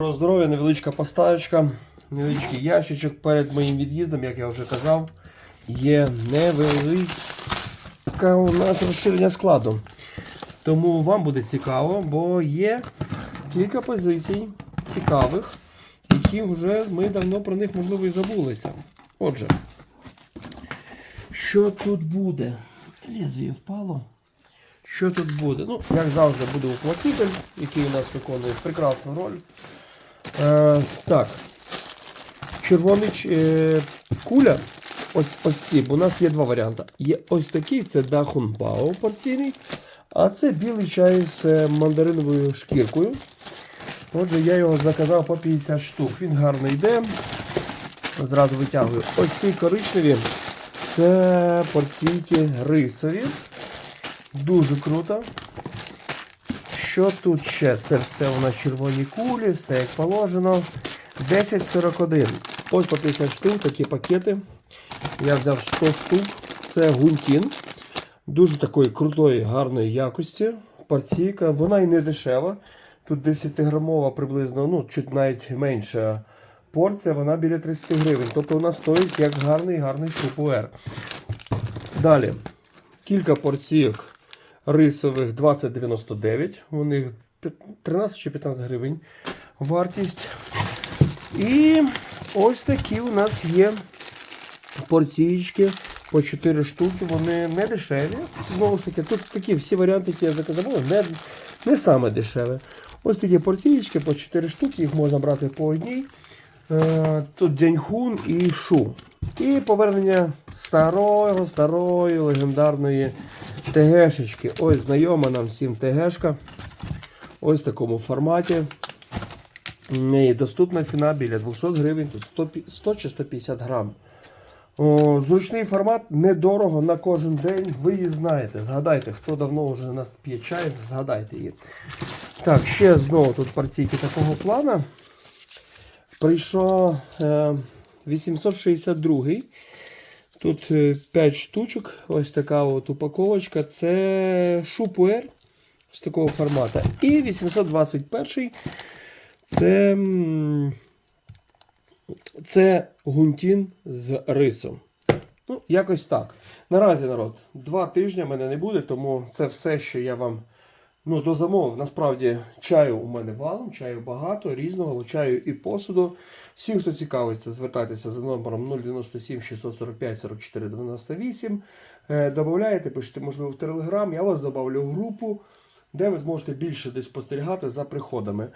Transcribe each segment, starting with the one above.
Про здоров'я, невеличка поставочка, невеличкий ящичок перед моїм від'їздом, як я вже казав, є невелика у нас розширення складу. Тому вам буде цікаво, бо є кілька позицій цікавих, які вже ми давно про них можливо і забулися. Отже, що тут буде? Лезвіє впало. Що тут буде? Ну, як завжди, буде уплотнитель, який у нас виконує прекрасну роль. Е, так. Червоний е, куля. Ось ці. У нас є два варіанти. Є ось такий, це Дахунбао порційний, а це білий чай з е, мандариновою шкіркою. Отже, я його заказав по 50 штук. Він гарно йде. Зразу витягую. Ось ці коричневі. Це порційки рисові. Дуже круто. Що тут ще? Це все у нас червоні кулі, все як положено. 1041. Ось по 50 штук, такі пакети. Я взяв 100 штук. Це гунтін. Дуже такої крутої, гарної якості. Порційка. Вона і не дешева. Тут 10-грамова приблизно, ну, чуть навіть менша порція, вона біля 30 гривень. Тобто вона стоїть як гарний гарний шупуер. Далі. Кілька порційок рисових 20,99. У них 13 чи 15 гривень вартість. І ось такі у нас є порційки по 4 штуки. Вони не дешеві. Знову ж таки, тут такі всі варіанти, які я заказав, не, не саме дешеві. Ось такі порційки по 4 штуки, їх можна брати по одній. Е, Тут Дяньхун і Шу. І повернення старого, старої легендарної ТГшечки. Ось знайома нам всім ТГшка. Ось в такому форматі. Неї доступна ціна біля 200 гривень, тут 100, 100 чи 150 грам. О, зручний формат, недорого на кожен день. Ви її знаєте. Згадайте, хто давно вже нас п'є чай, згадайте її. Так, ще знову тут партійки такого плана. Прийшов е, 862. Тут 5 штучок. Ось така от упаковочка. Це шупуер з такого формату. І 821 це, це гунтін з рисом. Ну, якось так. Наразі, народ, два тижні мене не буде, тому це все, що я вам ну, дозамовив. Насправді, чаю у мене валом, чаю багато, різного, чаю і посуду. Всім, хто цікавиться, звертайтеся за номером 097 645 44 98. Е, Добавляєте, пишете, можливо, в Телеграм, я вас добавлю в групу, де ви зможете більше десь спостерігати за приходами.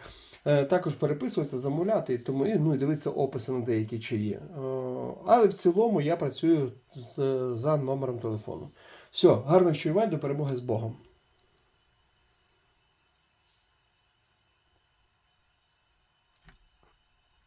Е, Також переписуватися, замовляти, тому, і, ну, і дивитися описи на деякі чаї. Е, Але в цілому я працюю за номером телефону. Все, гарних чаювань, до перемоги з Богом.